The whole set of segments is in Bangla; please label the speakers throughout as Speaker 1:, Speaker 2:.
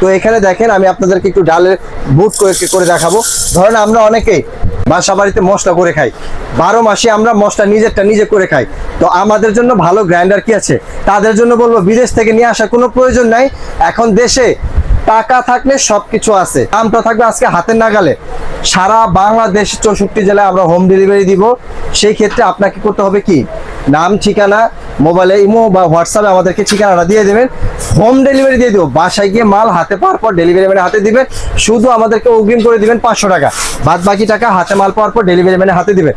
Speaker 1: তো এখানে দেখেন, আমি আপনাদেরকে একটু ডালের বুট করে দেখাবো। ধরেন আমরা অনেকেই বাসা বাড়িতে মশলা করে খাই। বারো মাসে আমরা মশলা নিজেরটা নিজে করে খাই। তো আমাদের জন্য ভালো গ্রাইন্ডার কি আছে? তাদের জন্য বলব, বিদেশ থেকে নিয়ে আসার কোনো প্রয়োজন নাই। এখন দেশে টাকা থাকলে সবকিছু আছে। দামটা থাকবে আজকে হাতের নাগালে। সারা বাংলাদেশ চৌষট্টি জেলায় আমরা হোম ডেলিভারি দিব। সেই ক্ষেত্রে আপনাকে করতে হবে কি? নাম, ঠিকানা মোবাইলে ইমো বা হোয়াটসঅ্যাপে আমাদেরকে ঠিকানাটা দিয়ে দেবেন। হোম ডেলিভারি দিয়ে দেবো। বাসায় গিয়ে মাল হাতে পাওয়ার পর ডেলিভারি ম্যানের হাতে দিবেন শুধু আমাদেরকে অগ্রিম করে দিবেন পাঁচশো টাকা। বাদ বাকি টাকা হাতে মাল পাওয়ার পর ডেলিভারি ম্যানের হাতে দিবেন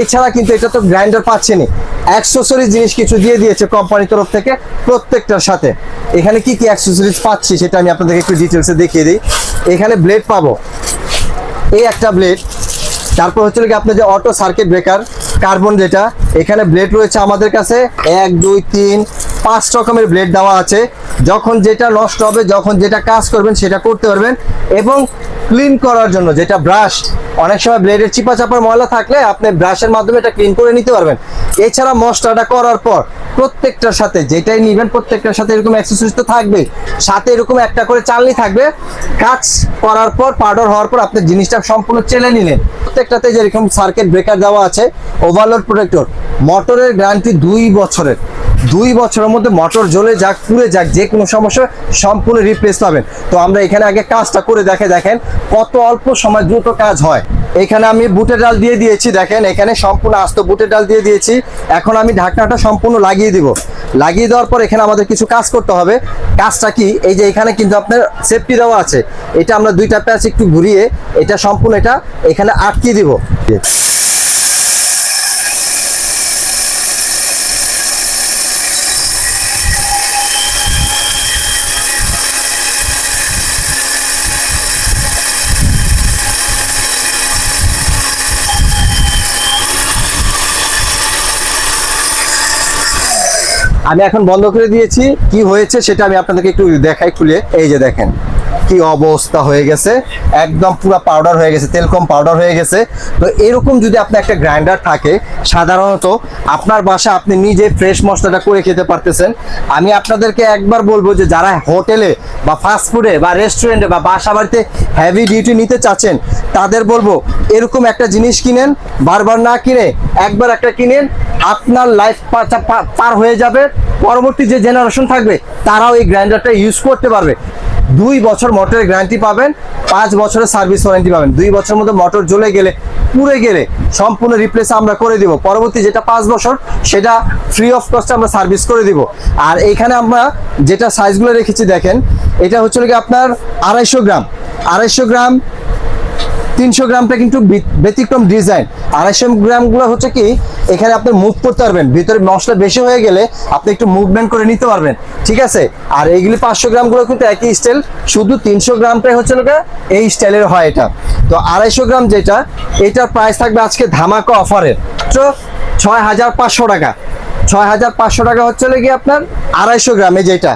Speaker 1: এছাড়া কিন্তু এটা তো গ্রাইন্ডার পাচ্ছেনই। অ্যাক্সেসরিজ জিনিস কিছু দিয়ে দিয়েছে কোম্পানির তরফ থেকে প্রত্যেকটার সাথে। এখানে কি কি অ্যাক্সেসরিজ পাচ্ছি সেটা আমি আপনাদেরকে একটু ডিটেলসে দেখিয়ে দিই। এখানে ব্লেড পাবো। এই একটা ব্লেড তারপর হচ্ছে কি আপনার যে অটো সার্কিট ব্রেকার কার্বন যেটা, এখানে ব্লেড রয়েছে আমাদের কাছে। এক, দুই, তিন, পাঁচ রকমের ব্লেড দেওয়া আছে। যখন যেটা নষ্ট হবে, যখন যেটা কাজ করবেন, সেটা করতে পারবেন এবং ক্লিন করার জন্য যেটা ব্রাশ অনেক সময় ব্লেডের চিপা চাপার ময়লা থাকলে আপনি ব্রাশের মাধ্যমে এটা ক্লিন করে নিতে পারবেন। এছাড়া মশলাটা করার পর প্রত্যেকটার সাথে যেটাই নিবেন, প্রত্যেকটার সাথে এরকম অ্যাক্সেসরিজ তো থাকবে সাথে এরকম একটা করে চালনি থাকবে। কাজ করার পর পাউডার হওয়ার পর আপনি জিনিসটা সম্পূর্ণ চেলে নিলেন। প্রত্যেকটাতে যেরকম সার্কিট ব্রেকার দেওয়া আছে ওভারলোড প্রোটেক্টর মোটরের গ্যারান্টি দুই বছরের। দুই বছরের মধ্যে মোটর জ্বলে যাক, পুড়ে যাক, যে কোনো সমস্যা সম্পূর্ণ রিপ্লেস পাবেন। তো আমরা এখানে আগে কাজটা করে দেখে দেখেন কত অল্প সময় দ্রুত কাজ হয়। এখানে আমি বুটের ডাল দিয়ে দিয়েছি, দেখেন এখানে সম্পূর্ণ আস্ত বুটের ডাল দিয়ে দিয়েছি। এখন আমি ঢাকনাটা সম্পূর্ণ লাগিয়ে দিব। লাগিয়ে দেওয়ার পর এখানে আমাদের কিছু কাজ করতে হবে। কাজটা কি? এই যে এখানে কিন্তু আপনার সেফটি দেওয়া আছে। এটা আমরা দুইটা প্যাচ একটু ঘুরিয়ে এটা সম্পূর্ণ এটা এখানে আটকিয়ে দিব। আমি এখন বন্ধ করে দিয়েছি। কি হয়েছে সেটা আমি আপনাদেরকে একটু দেখাই খুলে। এই যে দেখেন। কি অবস্থা হয়ে গেছে? একদম পুরো পাউডার হয়ে গেছে তেল কম পাউডার হয়ে গেছে। তো এরকম যদি আপনার একটা গ্রাইন্ডার থাকে, সাধারণত আপনার বাসা আপনি নিজে ফ্রেশ মশলাটা করে খেতে পারতেছেন। আমি আপনাদেরকে একবার বলব যে যারা হোটেলে বা ফাস্টফুডে বা রেস্টুরেন্টে বা বাসা বাড়িতে হেভি ডিউটি নিতে চাচ্ছেন, তাদের বলব, এরকম একটা জিনিস কিনেন, বারবার না কিনে, একবার একটা কিনেন, আপনার লাইফ পার হয়ে যাবে। পরবর্তী যে জেনারেশন থাকবে, তারাও এই গ্রাইন্ডারটা ইউজ করতে পারবে। দুই বছর মোটরের গ্যারান্টি পাবেন, পাঁচ বছরের সার্ভিস ওয়ারেন্টি পাবেন। দুই বছর মধ্যে মোটর জ্বলে গেলে, পুড়ে গেলে সম্পূর্ণ রিপ্লেস আমরা করে দিব। পরবর্তী যেটা পাঁচ বছর, সেটা ফ্রি অফ কস্টে আমরা সার্ভিস করে দিব। আর এখানে আমরা যেটা সাইজগুলো রেখেছি দেখেন, এটা হচ্ছে কি আপনার আড়াইশো গ্রাম। আড়াইশো গ্রাম তিনশো গ্রামটা কিন্তু ব্যতিক্রম ডিজাইন আড়াইশো গ্রামগুলো হচ্ছে কি, এখানে আপনি মুভ করতে পারবেন। ভিতরে মশলা বেশি হয়ে গেলে আপনি একটু মুভমেন্ট করে নিতে পারবেন। ঠিক আছে? আর এইগুলি পাঁচশো গ্রামগুলো কিন্তু একই স্টাইল শুধু তিনশো গ্রামটাই হচ্ছে লোকে এই স্টাইলের হয় এটা। তো আড়াইশো গ্রাম যেটা, এটার প্রাইস থাকবে আজকে ধামাকা অফারের তো ছয় হাজার পাঁচশো টাকা। ছয় হাজার পাঁচশো টাকা হচ্ছে কি আপনার আড়াইশো গ্রামে যেটা।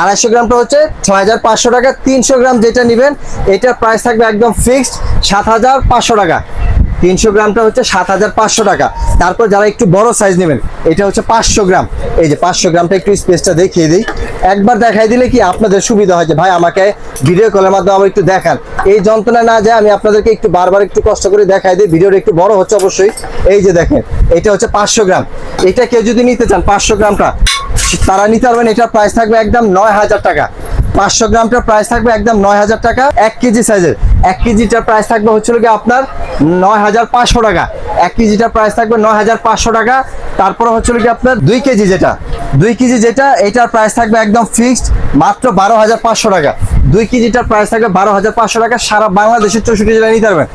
Speaker 1: আড়াইশো গ্রামটা হচ্ছে ছয় হাজার পাঁচশো টাকা, তিনশো গ্রাম যেটা নেবেন এটার প্রাইস থাকবে একদম ফিক্সড সাত হাজার পাঁচশো টাকা। তিনশো গ্রামটা হচ্ছে সাত হাজার পাঁচশো টাকা। তারপর যারা একটু বড় সাইজ নেবেন, এটা হচ্ছে পাঁচশো গ্রাম। এই যে পাঁচশো গ্রামটা একটু স্পেসটা দেখিয়ে দিই। একবার দেখাই দিলে কি আপনাদের সুবিধা হয় যে, ভাই, আমাকে ভিডিও কলের মাধ্যমে আবার একটু দেখান। এই যন্ত্রণা না যায় আমি আপনাদেরকে একটু বারবার একটু কষ্ট করে দেখাই দিই ভিডিওটা একটু বড় হচ্ছে অবশ্যই। এই যে দেখেন, এটা হচ্ছে পাঁচশো গ্রাম। এটা কেউ যদি নিতে চান, পাঁচশো গ্রামটা তারা নিতে পারবেন এটার প্রাইস থাকবে একদম নয় হাজার টাকা। পাঁচশো গ্রামটার প্রাইস থাকবে একদম নয় হাজার টাকা, এক কেজি সাইজের এক কেজিটার প্রাইস থাকবে হচ্ছিল কি আপনার নয় হাজার পাঁচশো টাকা। এক কেজিটার প্রাইস থাকবে নয় হাজার পাঁচশো টাকা, তারপরে হচ্ছিল কি আপনার দুই কেজি যেটা। দুই কেজি যেটা, এটার প্রাইস থাকবে একদম ফিক্সড মাত্র বারো হাজার পাঁচশো টাকা। দুই কেজিটার প্রাইস থাকবে বারো হাজার পাঁচশো টাকা, সারা বাংলাদেশের চৌষট্টি জেলায় নিতে পারবেন।